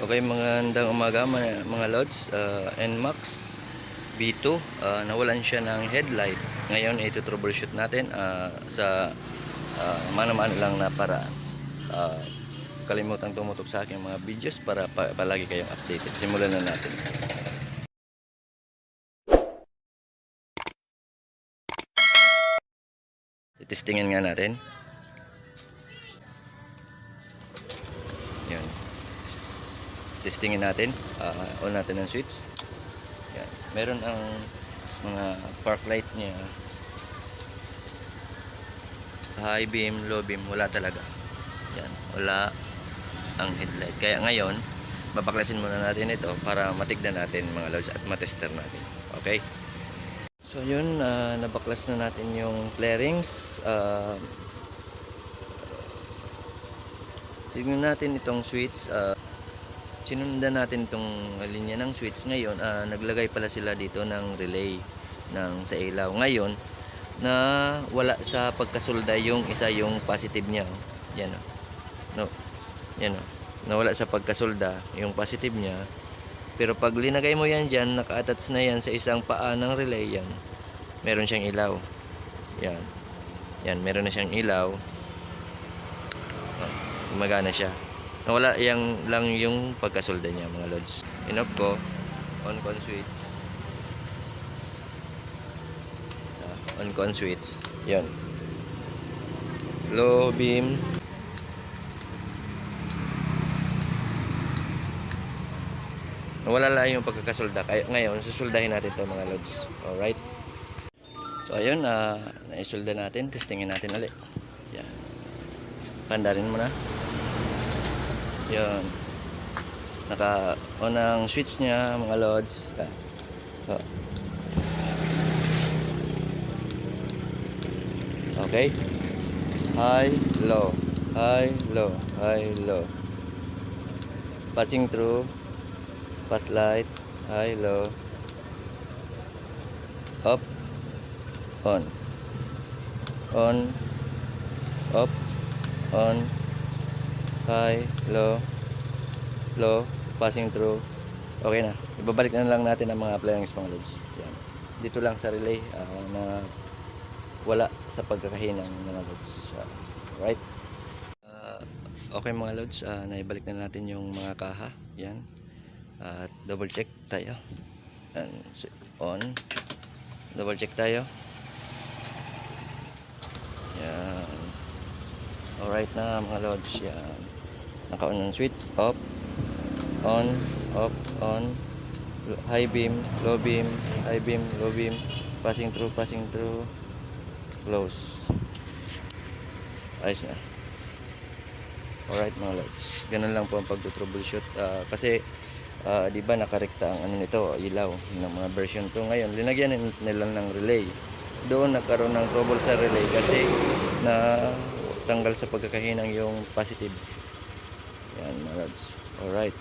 Okay, magandang umaga mga, mga lods. Uh, NMAX B2, uh, nawalan siya ng headlight. Ngayon, ito troubleshoot natin uh, sa uh, mano-mano lang na paraan. Uh, kalimutang tumutok sa aking mga videos para pa- palagi kayong updated. Simulan na natin. Testingin nga natin. Testingin natin. Uh, on natin ang switch. Yan. Meron ang mga park light niya. High beam, low beam, wala talaga. Yan. Wala ang headlight. Kaya ngayon, babaklasin muna natin ito para matignan natin mga lods at matester natin. Okay? So yun, ah, nabaklas na natin yung flarings. Uh, tignan natin itong switch. ah, sinundan natin itong linya ng switch. Ngayon, ah, naglagay pala sila dito ng relay ng sa ilaw. Ngayon, na wala sa pagkasulda yung isa yung positive niya. oh. Yan oh. No. Yan oh. Nawala sa pagkasulda yung positive niya. Pero pag linagay mo yan dyan, naka-attach na yan sa isang paa ng relay yan. Meron siyang ilaw. Yan. Yan, meron na siyang ilaw. Oh, Gumagana siya. Nawala yang lang yung pagkasolda niya mga lods. Inop ko. On ang switch. Ah, on ko ang switch. Yan. Low beam. Nawala lang yung pagkakasolda. Kaya ngayon, susuldahin natin to mga lods. Alright. So ayun, ah naisolda natin. Testingin natin ulit. Yan. Pandarin mo na. Yan. Naka-on ang switch niya mga lods. So. Okay. High, low. High, low. High, low. Passing through pass light high low up on on up on high low low passing through. Okay na. Ibabalik na lang natin ang mga appliances mga loads yan. Dito lang sa relay ah, na wala sa pagkakahinang mga loads Ah, right Ah, okay mga loads ah, naibalik na natin yung mga kaha. Yan. At double check tayo. And on. Double check tayo. Yan. Alright na mga lods. Yan naka on ang switch off on off on high beam low beam high beam low beam passing through passing through close ayos na Alright mga lods. Ganun lang po ang pagto-troubleshoot. Ah, kasi ah, di ba nakarekta ang ano nito, ilaw ng mga version 2 ngayon. Linagyan nila ng relay. Doon nagkaroon ng trouble sa relay kasi na tanggal sa pagkakahinang yung positive. Yan mga. Alright.